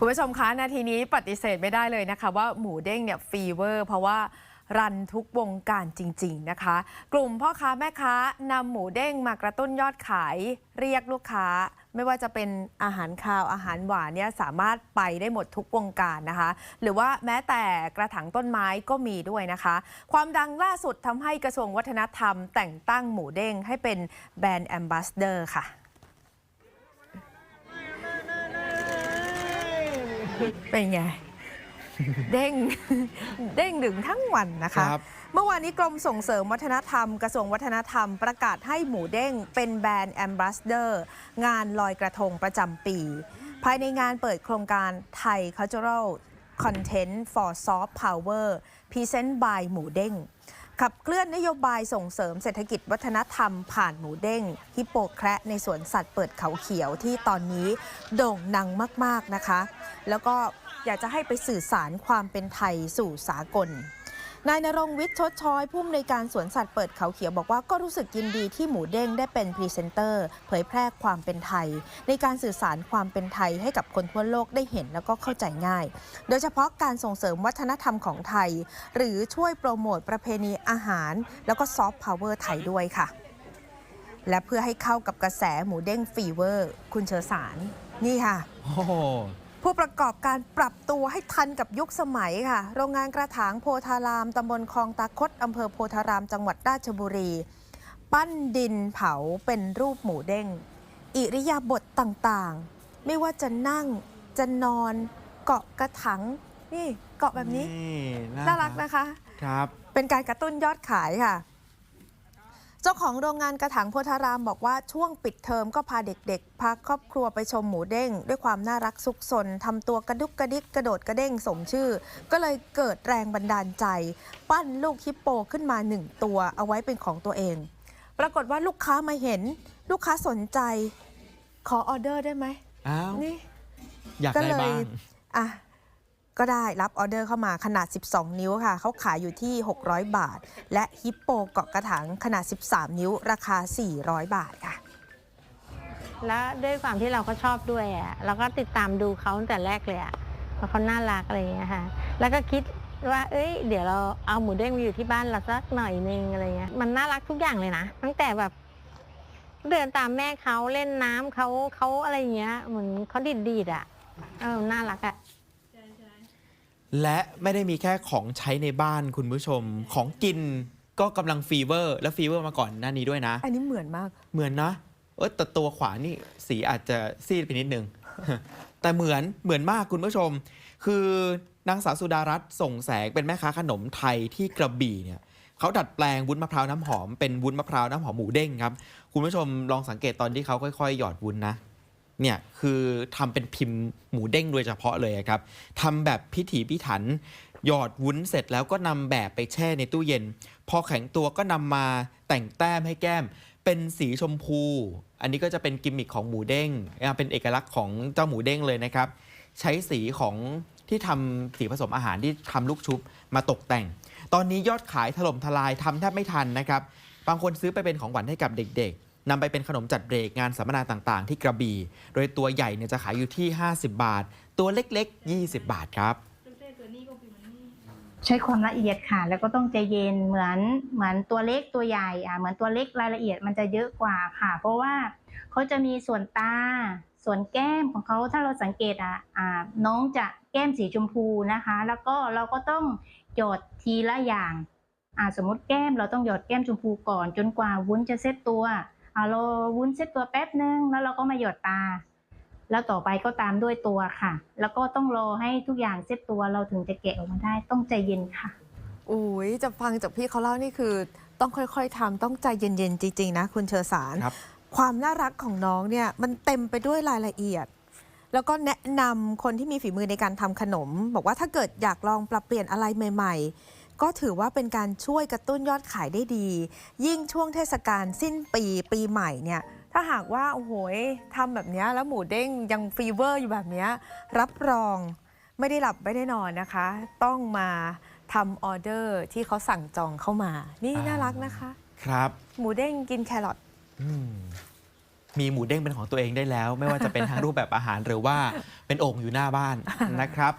คุณผู้ชมคะนาทีนี้ปฏิเสธไม่ได้เลยนะคะ ว่าหมูเด้งเนี่ยฟีเวอร์ เพราะว่ารันทุกวงการจริง ๆ นะคะ กลุ่มพ่อค้าแม่ค้านำหมูเด้งมากระตุ้นยอดขาย เรียกลูกค้า ไม่ว่าจะเป็นอาหารคาวอาหารหวานเนี่ยสามารถไปได้หมดทุกวงการนะคะ หรือว่าแม้แต่กระถางต้นไม้ก็มีด้วยนะคะ ความดังล่าสุดทำให้กระทรวงวัฒนธรรม แต่งตั้งหมูเด้งให้เป็นแบรนด์แอมบาสเดอร์ค่ะ เป็นไง เด้ง เด้งดึงทั้งวันนะคะ ครับ เมื่อวานนี้กรมส่งเสริมวัฒนธรรม กระทรวงวัฒนธรรมประกาศให้หมูเด้งเป็นแบรนด์แอมบาสเดอร์งานลอยกระทงประจำปี ภายในงานเปิดโครงการไทย Cultural Content for Soft Power Present by หมูเด้ง ขับเคลื่อนนโยบายส่งเสริมเศรษฐกิจวัฒนธรรมผ่านหมูเด้งฮิปโปแคระในสวนสัตว์เปิดเขาเขียวที่ตอนนี้โด่งดังมาก ๆ นะคะ แล้วก็อยากจะให้ไปสื่อสารความเป็นไทยสู่สากล นายนรงวิทย์ชดช้อยผู้อำนวยการสวนสัตว์เปิดเขาเขียวบอกว่าก็รู้สึกยินดีที่หมูเด้งได้เป็นพรีเซนเตอร์ เผยแพร่ความเป็นไทย ในการสื่อสารความเป็นไทยให้กับคนทั่วโลกได้เห็นแล้วก็เข้าใจง่าย โดยเฉพาะการส่งเสริมวัฒนธรรมของไทย หรือช่วยโปรโมทประเพณีอาหาร แล้วก็ซอฟต์พาวเวอร์ไทยด้วยค่ะ และเพื่อให้เข้ากับกระแสหมูเด้งฟีเวอร์ คุณเชอสารนี่ค่ะ โอ้โห ผู้ประกอบการปรับตัวให้ทันกับยุคสมัยค่ะ โรงงานกระถางโพธารามตำบลคลองตาคดอำเภอโพธารามจังหวัดราชบุรี ปั้นดินเผาเป็นรูปหมูเด้ง อิริยาบถต่างๆ ไม่ว่าจะนั่งจะนอน เกาะกระถางนี่เกาะแบบนี้ น่ารักนะคะ ครับ เป็นการกระตุ้นยอดขายค่ะ เจ้าของโรงงานกระถางโพธารามบอกว่าช่วงปิดเทอมก็พาเด็กๆ พาครอบครัวไปชมหมูเด้ง ด้วยความน่ารักซุกซนทำตัวกระดุกกระดิกกระโดดกระเด้งสมชื่อ ก็เลยเกิดแรงบันดาลใจ ปั้นลูกฮิปโปขึ้นมาหนึ่งตัวเอาไว้เป็นของตัวเอง ปรากฏว่าลูกค้ามาเห็น ลูกค้าสนใจ ขอออเดอร์ได้ไหมอ้าวนี่อยากก็ได้เลยบ้างอะ ก็ได้รับออเดอร์เข้ามาขนาด 12 นิ้วค่ะ เขาขายอยู่ที่ 600 บาท และฮิปโปเกาะกระถางขนาด 13 นิ้ว ราคา 400 บาทค่ะ แล้วด้วยความที่เราก็ชอบด้วยอะเราก็ติดตามดูเขาตั้งแต่แรกเลยอะเพราะเขาน่ารักอะไรอย่างเงี้ยค่ะ แล้วก็คิดว่า เอ้ย เดี๋ยวเราเอาหมูเด้งมาอยู่ที่บ้านเราสักหน่อยนึงอะไรเงี้ย มันน่ารักทุกอย่างเลยนะ ตั้งแต่แบบ เดินตามแม่เขาเล่นน้ำเขาเขาอะไรเงี้ย เหมือนเขาดีดดีดอะ เออ น่ารักอะ และไม่ได้มีแค่ของใช้ในบ้านคุณผู้ชม ของกินก็กำลังฟีเวอร์ และฟีเวอร์มาก่อนหน้านี้ด้วยนะ อันนี้เหมือนมาก เหมือนนะเออแต่ตัวขวานี่สีอาจจะซีดไปนิดนึง แต่เหมือนเหมือนมากคุณผู้ชม คือนางสาวสุดารัตน์ส่งแสงเป็นแม่ค้าขนมไทยที่กระบี่เนี่ยเขาดัดแปลงวุ้นมะพร้าวน้ำหอมเป็นวุ้นมะพร้าวน้ำหอมหมูเด้งครับ คุณผู้ชมลองสังเกตตอนที่เขาค่อยๆ หยอดวุ้นนะ เนี่ยคือทำเป็นพิมพ์หมูเด้งโดยเฉพาะเลยครับทำแบบพิถีพิถัน หยอดวุ้นเสร็จแล้วก็นำแบบไปแช่ในตู้เย็น พอแข็งตัวก็นำมาแต่งแต้มให้แก้ม เป็นสีชมพู อันนี้ก็จะเป็นกิมมิคของหมูเด้ง เป็นเอกลักษณ์ของเจ้าหมูเด้งเลยนะครับ ใช้สีของที่ทำสีผสมอาหารที่ทำลูกชุบมาตกแต่ง ตอนนี้ยอดขายถล่มทลายทำแทบไม่ทันนะครับ บางคนซื้อไปเป็นของหวานให้กับเด็กๆ นำไปเป็นขนมจัดเบรกงานสัมมนาต่างๆ ที่กระบี่ โดยตัวใหญ่เนี่ยจะขายอยู่ที่ 50 บาท ตัวเล็กๆ 20 บาทครับ ใช้ความละเอียดค่ะ แล้วก็ต้องใจเย็นเหมือนเหมือนตัวเล็กตัวใหญ่อะเหมือนตัวเล็กรายละเอียดมันจะเยอะกว่าค่ะ เพราะว่าเขาจะมีส่วนตา ส่วนแก้มของเขาถ้าเราสังเกตอะอ่าน้องจะแก้มสีชมพูนะคะ แล้วก็เราก็ต้องหยดทีละอย่างอ่าสมมติแก้มเราต้องหยดแก้มชมพูก่อน จนกว่าวุ้นจะเซตตัว อ่าเราวุ้นเซตตัวแป๊บนึงแล้วเราก็มาหยอดตา แล้วต่อไปก็ตามด้วยตัวค่ะ แล้วก็ต้องรอให้ทุกอย่างเซตตัวเราถึงจะแกะออกมาได้ต้องใจเย็นค่ะอุ้ยจะฟังจากพี่เขาเล่านี่คือ ต้องค่อยๆทำต้องใจเย็นๆจริงๆนะคุณเชอสารครับความน่ารักของน้องเนี่ยมันเต็มไปด้วยรายละเอียด แล้วก็แนะนำคนที่มีฝีมือในการทำขนม บอกว่าถ้าเกิดอยากลองปรับเปลี่ยนอะไรใหม่ๆ ก็ถือว่าเป็นการช่วยกระตุ้นยอดขายได้ดี ยิ่งช่วงเทศกาลสิ้นปีปีใหม่เนี่ยถ้าหากว่าโอ้โหยทำแบบเนี้ยแล้วหมูเด้งยังฟีเวอร์อยู่แบบเนี้ยรับรองไม่ได้หลับไม่ได้นอนนะคะ ต้องมาทำออเดอร์ที่เขาสั่งจองเข้ามา นี่อ่าน่ารักนะคะ ครับ หมูเด้งกินแครอทอืมมีหมูเด้งเป็นของตัวเองได้แล้ว ไม่ว่าจะเป็นทั้งรูปแบบอาหารหรือว่าเป็นโอ่งอยู่หน้าบ้านนะครับ